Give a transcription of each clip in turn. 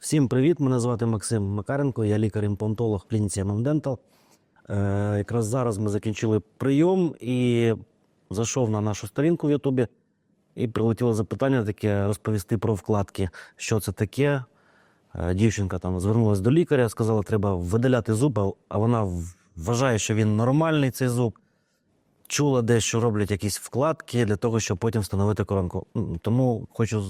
Всім привіт! Мене звати Максим Макаренко, я лікар-імплантолог клініці MM якраз зараз ми закінчили прийом і зайшов на нашу сторінку в Ютубі. І прилетіло запитання таке розповісти про вкладки, що це таке. Е, дівчинка там звернулася до лікаря, сказала, треба видаляти зуб, а- вона вважає, що він нормальний, цей зуб. Чула десь, що роблять якісь вкладки для того, щоб потім встановити коронку. Тому хочу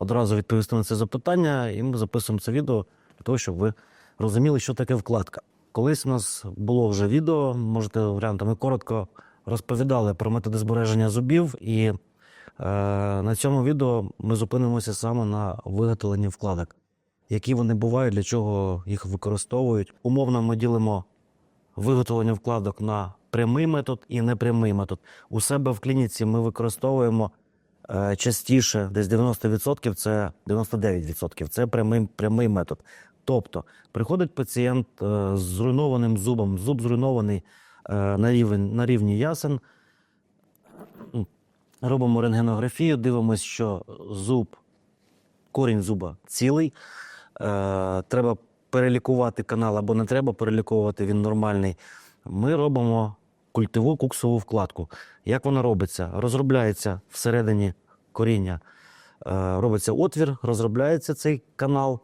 одразу відповісти на це запитання, і ми записуємо це відео для того, щоб ви розуміли, що таке вкладка. Колись у нас було вже відео, можете глянути, ми коротко розповідали про методи збереження зубів, і е, на цьому відео ми зупинимося саме на виготовленні вкладок, які вони бувають, для чого їх використовують. Умовно ми ділимо виготовлення вкладок на прямий метод і непрямий метод. У себе в клініці ми використовуємо частіше, десь 90%, це 99%, це прямий, прямий метод. Тобто приходить пацієнт е, з зруйнованим зубом, зуб зруйнований е, на, рівень, на рівні ясен. Робимо рентгенографію, дивимося, що зуб, корінь зуба цілий. Е, треба перелікувати канал або не треба переліковувати, він нормальний. Ми робимо культиву куксову вкладку. Як вона робиться? Розробляється всередині коріння, е, робиться отвір, розробляється цей канал,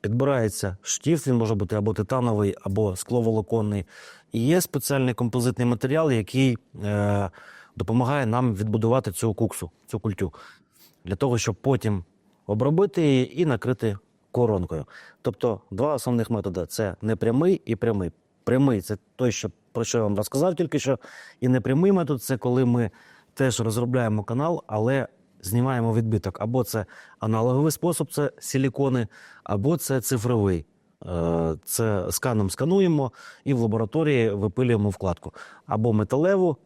підбирається штіф, він може бути або титановий, або скловолоконний. І є спеціальний композитний матеріал, який е, допомагає нам відбудувати цю куксу, цю культю, для того, щоб потім обробити її і накрити коронкою. Тобто два основних методи це непрямий і прямий. Прямий це той, що, про що я вам розказав тільки що. І непрямий метод це коли ми теж розробляємо канал, але знімаємо відбиток. Або це аналоговий спосіб, це силікони, або це цифровий. Е, Це сканом скануємо і в лабораторії випилюємо вкладку. Або металеву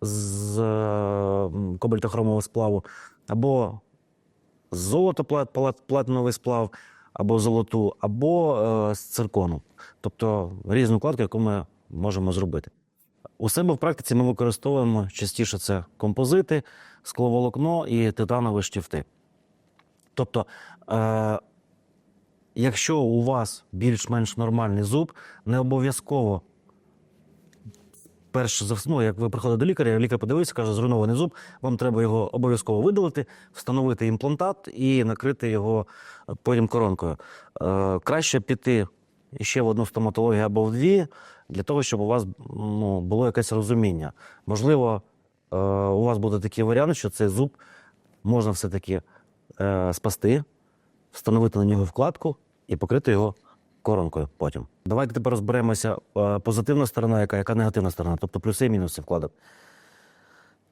з е, кобальтохромового сплаву, або золото плат, плат, платиновий сплав, або золоту, або е, з циркону. Тобто різну вкладку, яку ми можемо зробити. У себе в практиці ми використовуємо частіше це композити, скловолокно і титанові штифти. Тобто, е, якщо у вас більш-менш нормальний зуб, не обов'язково перш за ну, як ви приходите до лікаря, лікар подивився, каже, зруйнований зуб, вам треба його обов'язково видалити, встановити імплантат і накрити його е, потім коронкою. Е, краще піти ще в одну стоматологію або в дві, для того, щоб у вас ну, було якесь розуміння. Можливо, е, у вас буде такий варіант, що цей зуб можна все-таки е, спасти, встановити на нього вкладку і покрити його коронкою потім. Давайте тепер розберемося е, позитивна сторона, яка, яка негативна сторона, тобто плюси і мінуси вкладок.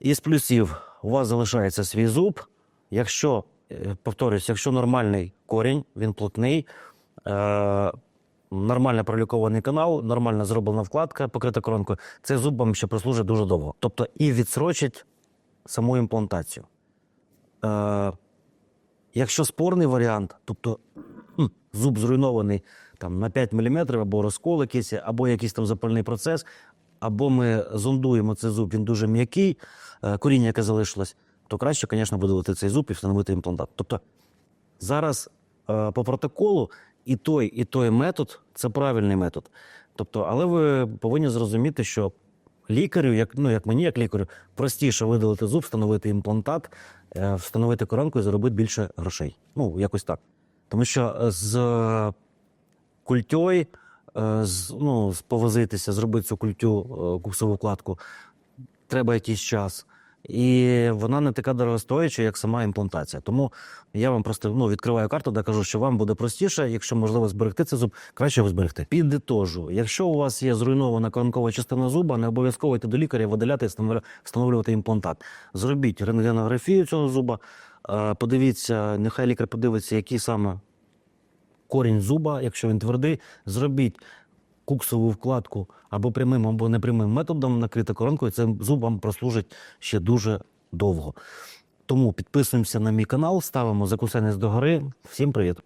Із плюсів у вас залишається свій зуб. Якщо, е, повторюсь, якщо нормальний корінь, він плотний, е, нормально пролікований канал, нормально зроблена вкладка, покрита коронкою, цей зуб вам ще прослужить дуже довго. Тобто і відсрочить саму імплантацію. Е, якщо спорний варіант, тобто зуб зруйнований там, на 5 мм, або розкол якийсь, або якийсь там запальний процес, або ми зондуємо цей зуб, він дуже м'який, е, коріння, яке залишилось, то краще, звісно, видалити цей зуб і встановити імплантат. Тобто зараз е, по протоколу і той, і той метод це правильний метод. Тобто, але ви повинні зрозуміти, що лікарю, як, ну, як мені, як лікарю, простіше видалити зуб, встановити імплантат, е, встановити коронку і заробити більше грошей. Ну, якось так. Тому що з культьою, е, ну, повозитися, зробити цю культю, е, куксову вкладку, треба якийсь час. І вона не така дорогостояча, як сама імплантація. Тому я вам просто ну, відкриваю карту, де кажу, що вам буде простіше, якщо можливо зберегти цей зуб, краще його зберегти. Підітожу. Якщо у вас є зруйнована коронкова частина зуба, не обов'язково йти до лікаря, видаляти і встановлювати імплантат. Зробіть рентгенографію цього зуба, е, подивіться, нехай лікар подивиться, який саме корінь зуба, якщо він твердий, зробіть куксову вкладку або прямим, або непрямим методом накрити коронкою, це зуб вам прослужить ще дуже довго. Тому підписуємося на мій канал, ставимо закусенець догори. Всім привіт!